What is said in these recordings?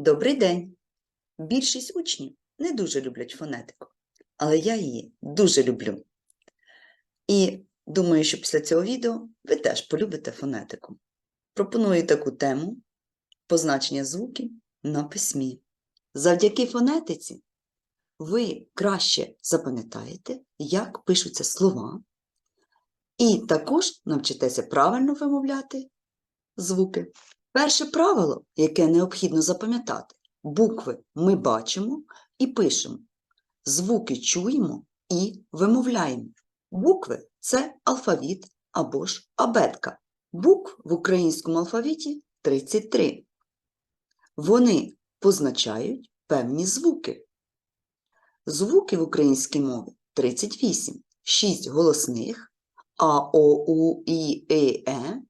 Добрий день! Більшість учнів не дуже люблять фонетику, але я її дуже люблю. І думаю, що після цього відео ви теж полюбите фонетику. Пропоную таку тему позначення звуків на письмі. Завдяки фонетиці ви краще запам'ятаєте, як пишуться слова, і також навчитеся правильно вимовляти звуки. Перше правило, яке необхідно запам'ятати, букви ми бачимо і пишемо, звуки чуємо і вимовляємо. Букви це алфавіт або ж абетка. Букв в українському алфавіті 33. Вони позначають певні звуки. Звуки в українській мові 38, 6 голосних А, О, У, І, Е, Е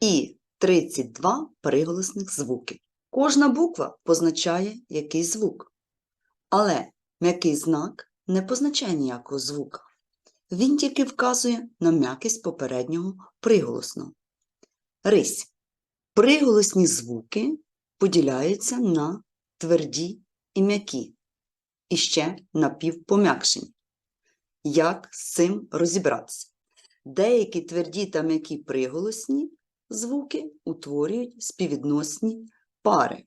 і 32 приголосних звуки. Кожна буква позначає якийсь звук, але м'який знак не позначає ніякого звука. Він тільки вказує на м'якість попереднього приголосного. Рись. Приголосні звуки поділяються на тверді і м'які, і ще напівпом'якшені. Як з цим розібратися? Деякі тверді та м'які приголосні звуки утворюють співвідносні пари.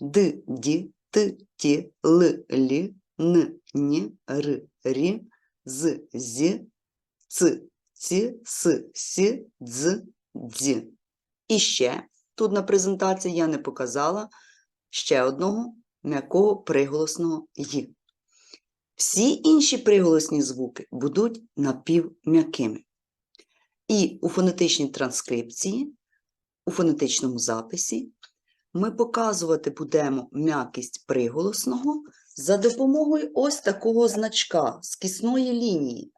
Д, ді, т, ті, л, лі, н, ні, р, рі, з, зі, ц, ці, с, сі, дз, дзі. І ще, тут на презентації я не показала ще одного м'якого приголосного «й». Всі інші приголосні звуки будуть напівм'якими. І у фонетичній транскрипції, у фонетичному записі, ми показувати будемо м'якість приголосного за допомогою ось такого значка з кисної лінії.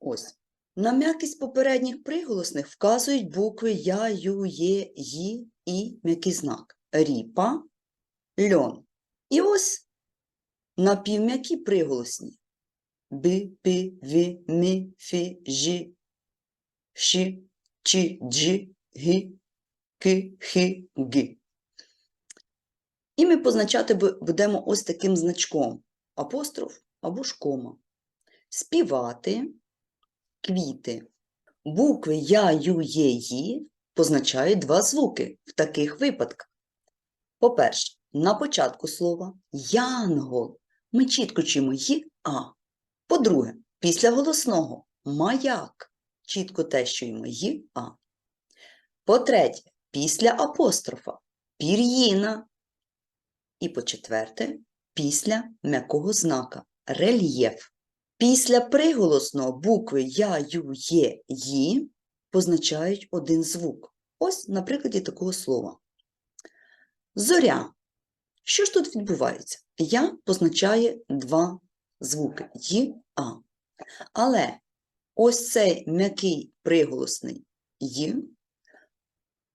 Ось. На м'якість попередніх приголосних вказують букви Я, Ю, Є, Ї і м'який знак ріпа, льон. І ось напівм'які приголосні Б, П, В, М, Ф, Ж, Ш, Ч, Дж, Г, К, Х, Г. І ми позначати будемо ось таким значком апостроф або ж кома. Співати квіти. Букви Я, Ю, Є, Ї позначають два звуки в таких випадках. По-перше, на початку слова янгол ми чітко чуємо Й, А. По-друге, після голосного маяк чітко теж чуємо Й, А. По-третє, після апострофа пір'їна. І по-четверте, після м'якого знака рельєф. Після приголосного букви Я, Ю, Є, Ї позначають один звук. Ось на прикладі такого слова. Зоря. Що ж тут відбувається? Я позначає два звуки Й, А. Але ось цей м'який приголосний Й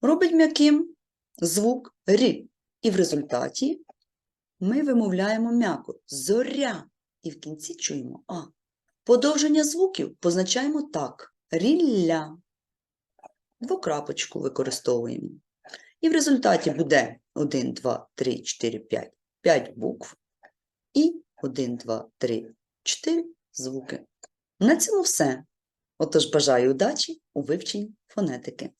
робить м'яким звук Р. І в результаті ми вимовляємо м'яко зоря. І в кінці чуємо А. Подовження звуків позначаємо так: рілля. Двокрапочку використовуємо. І в результаті буде 1, 2, 3, 4, 5. 5 букв. І 1, 2, 3, 4 звуки. На цьому все. Отож бажаю удачі у вивченні фонетики.